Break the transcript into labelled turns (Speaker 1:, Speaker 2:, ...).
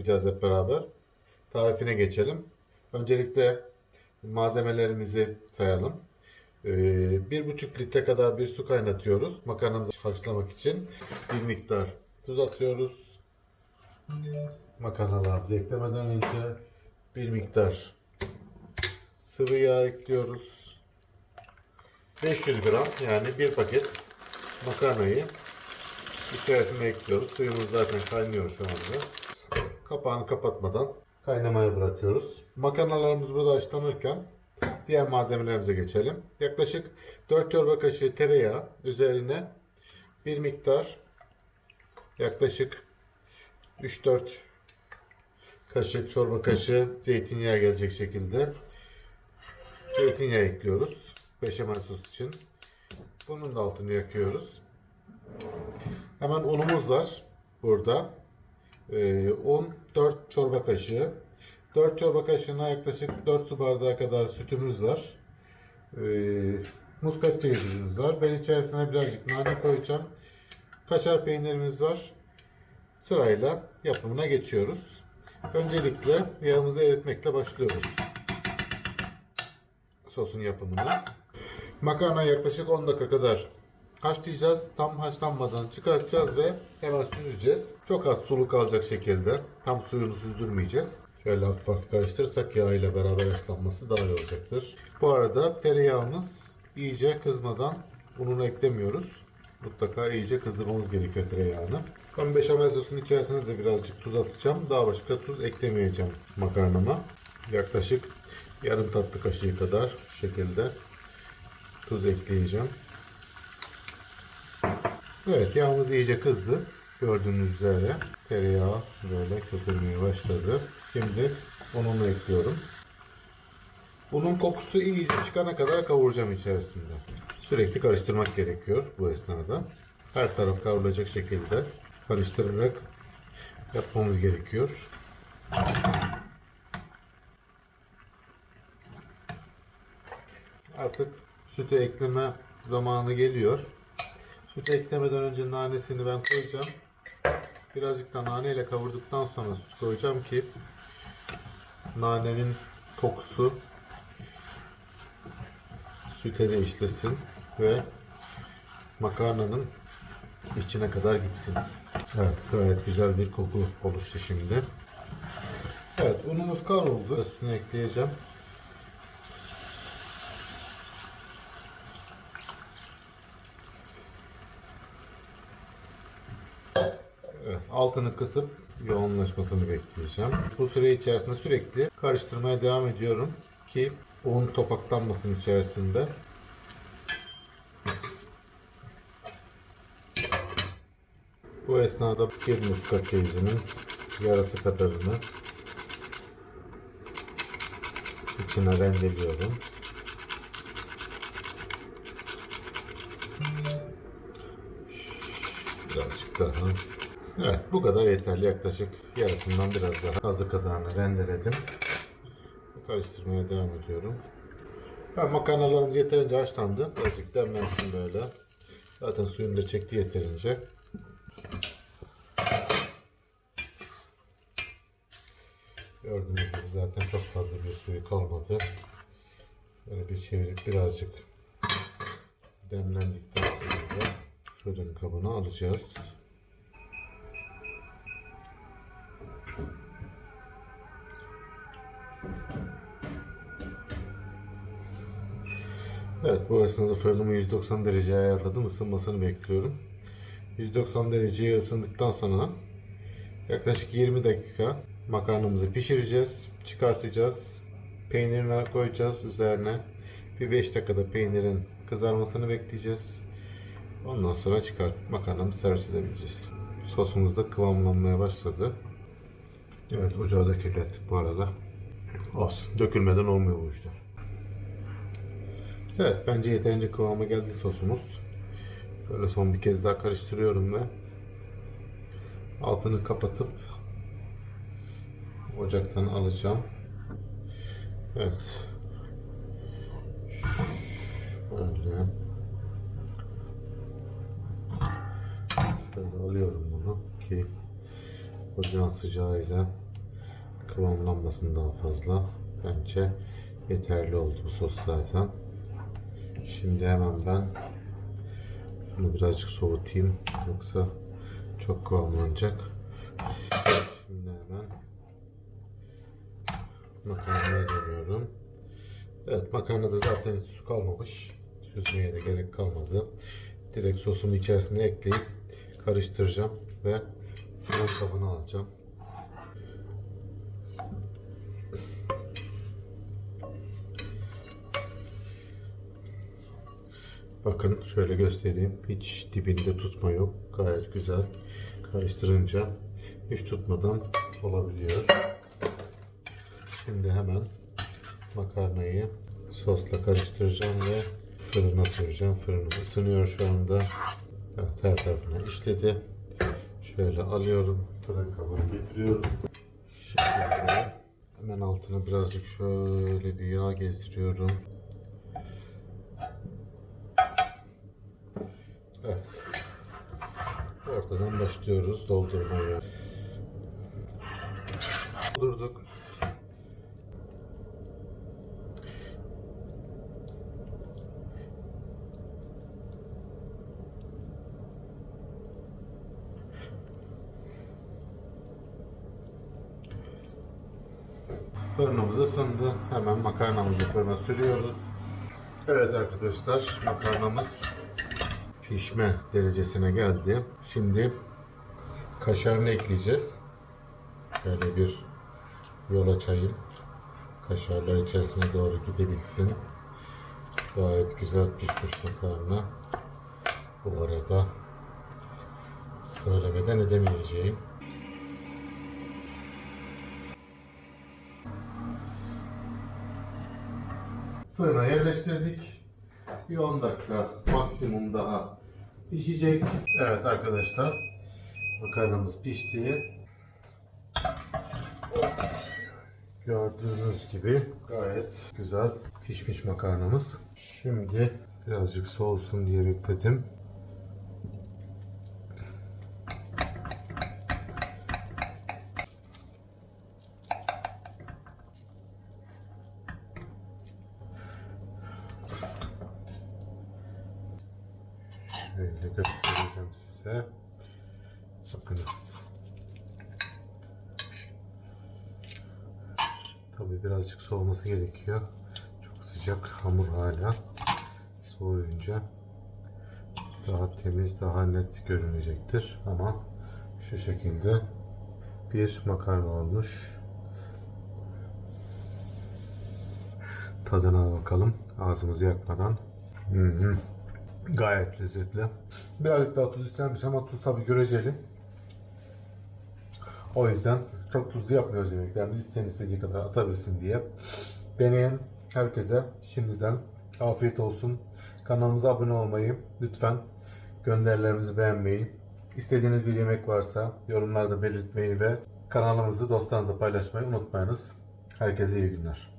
Speaker 1: yapacağız hep beraber. Tarifine geçelim. Öncelikle malzemelerimizi sayalım. Ee, bir buçuk litre kadar bir su kaynatıyoruz. Makarnamızı haşlamak için bir miktar tuz atıyoruz. Makarnalarımızı eklemeden önce bir miktar sıvı yağ ekliyoruz. 500 gram yani bir paket makarnayı içerisine ekliyoruz. Suyumuz zaten kaynıyor şu anda. Kapağını kapatmadan kaynamaya bırakıyoruz. Makarnalarımız burada haşlanırken diğer malzemelerimize geçelim. Yaklaşık 4 çorba kaşığı tereyağı üzerine bir miktar yaklaşık 3-4 kaşık çorba kaşığı zeytinyağı gelecek şekilde zeytinyağı ekliyoruz. Beşamel sos için. Bunun da altını yakıyoruz. Hemen unumuz var burada. Ee, un 4 çorba kaşığı. 4 çorba kaşığına yaklaşık 4 su bardağı kadar sütümüz var. Ee, muskat cevizimiz var. Ben içerisine birazcık nane koyacağım. Kaşar peynirimiz var. Sırayla yapımına geçiyoruz. Öncelikle yağımızı eritmekle başlıyoruz. Sosun yapımına. Makarna yaklaşık 10 dakika kadar haşlayacağız. Tam haşlanmadan çıkartacağız ve hemen süzeceğiz. Çok az sulu kalacak şekilde. Tam suyunu süzdürmeyeceğiz. Şöyle hafif hafif karıştırırsak yağ beraber haşlanması daha iyi olacaktır. Bu arada tereyağımız iyice kızmadan ununu eklemiyoruz. Mutlaka iyice kızdırmamız gerekiyor tereyağını. Ben beşamel sosun içerisine de birazcık tuz atacağım. Daha başka tuz eklemeyeceğim makarnama. Yaklaşık yarım tatlı kaşığı kadar şekilde tuz ekleyeceğim. Evet yağımız iyice kızdı. Gördüğünüz üzere tereyağı böyle köpürmeye başladı. Şimdi ununu ekliyorum. Unun kokusu iyice çıkana kadar kavuracağım içerisinde. Sürekli karıştırmak gerekiyor bu esnada. Her taraf kavrulacak şekilde karıştırarak yapmamız gerekiyor. Artık sütü ekleme zamanı geliyor. Sütü eklemeden önce nanesini ben koyacağım. Birazcık da nane ile kavurduktan sonra süt koyacağım ki nanenin kokusu süte de işlesin ve makarnanın içine kadar gitsin. Evet gayet güzel bir koku oluştu şimdi. Evet unumuz kavruldu. Üstüne ekleyeceğim. Evet, altını kısıp yoğunlaşmasını bekleyeceğim. Bu süre içerisinde sürekli karıştırmaya devam ediyorum ki un topaklanmasın içerisinde. Bu esnada bir muskat cevizinin yarısı kadarını içine rendeliyorum. Birazcık daha. Evet bu kadar yeterli. Yaklaşık yarısından biraz daha fazla kadarını rendeledim. Karıştırmaya devam ediyorum. Evet, makarnalarımız yeterince haşlandı. Birazcık demlensin böyle. Zaten suyunu da çekti yeterince. Gördüğünüz gibi zaten çok fazla bir suyu kalmadı. Böyle bir çevirip birazcık demlendikten sonra fırın kabına alacağız. Evet bu esnada fırınımı 190 dereceye ayarladım. Isınmasını bekliyorum. 190 dereceye ısındıktan sonra yaklaşık 20 dakika makarnamızı pişireceğiz. Çıkartacağız. Peynirini koyacağız üzerine. Bir 5 dakikada peynirin kızarmasını bekleyeceğiz. Ondan sonra çıkartıp makarnamızı servis edebileceğiz. Sosumuz da kıvamlanmaya başladı. Evet ocağı da kirlettik bu arada. Olsun. Dökülmeden olmuyor bu işler. Evet bence yeterince kıvama geldi sosumuz. Böyle son bir kez daha karıştırıyorum ve altını kapatıp ocaktan alacağım. Evet. Şöyle. Şöyle alıyorum bunu ki ocağın sıcağıyla kıvamlanmasın daha fazla. Bence yeterli oldu bu sos zaten. Şimdi hemen ben bunu birazcık soğutayım. Yoksa çok kıvamlanacak. Şimdi hemen makarnaya dönüyorum. Evet makarnada zaten hiç su kalmamış. Süzmeye de gerek kalmadı. Direkt sosumu içerisine ekleyip karıştıracağım ve fırın kabına alacağım. Bakın şöyle göstereyim. Hiç dibinde tutma yok. Gayet güzel. Karıştırınca hiç tutmadan olabiliyor. Şimdi hemen makarnayı sosla karıştıracağım ve fırına süreceğim. Fırınım ısınıyor şu anda. Evet, her tarafına işledi. Şöyle alıyorum. Fırın kabına getiriyorum. Şimdi hemen altına birazcık şöyle bir yağ gezdiriyorum. Evet. Ortadan başlıyoruz doldurmaya. Doldurduk. Fırınımız ısındı. Hemen makarnamızı fırına sürüyoruz. Evet arkadaşlar makarnamız pişme derecesine geldi. Şimdi kaşarını ekleyeceğiz. Şöyle bir yol açayım. Kaşarlar içerisine doğru gidebilsin. Gayet güzel pişmiş makarna. Bu arada söylemeden edemeyeceğim. Fırına yerleştirdik. Bir 10 dakika maksimum daha pişecek. Evet arkadaşlar. Makarnamız pişti. Gördüğünüz gibi gayet güzel pişmiş makarnamız. Şimdi birazcık soğusun diye bekledim. Şöyle göstereceğim size. Bakınız. Tabii birazcık soğuması gerekiyor. Çok sıcak hamur hala. Soğuyunca daha temiz, daha net görünecektir. Ama şu şekilde bir makarna olmuş. Tadına bakalım ağzımızı yakmadan. Hı hı. Gayet lezzetli. Birazcık daha tuz istermiş ama tuz tabii göreceli. O yüzden çok tuzlu yapmıyoruz yemeklerimizi. İsteyen istediği kadar atabilsin diye. Deneyen herkese şimdiden afiyet olsun. Kanalımıza abone olmayı lütfen gönderilerimizi beğenmeyi, istediğiniz bir yemek varsa yorumlarda belirtmeyi ve kanalımızı dostlarınızla paylaşmayı unutmayınız. Herkese iyi günler.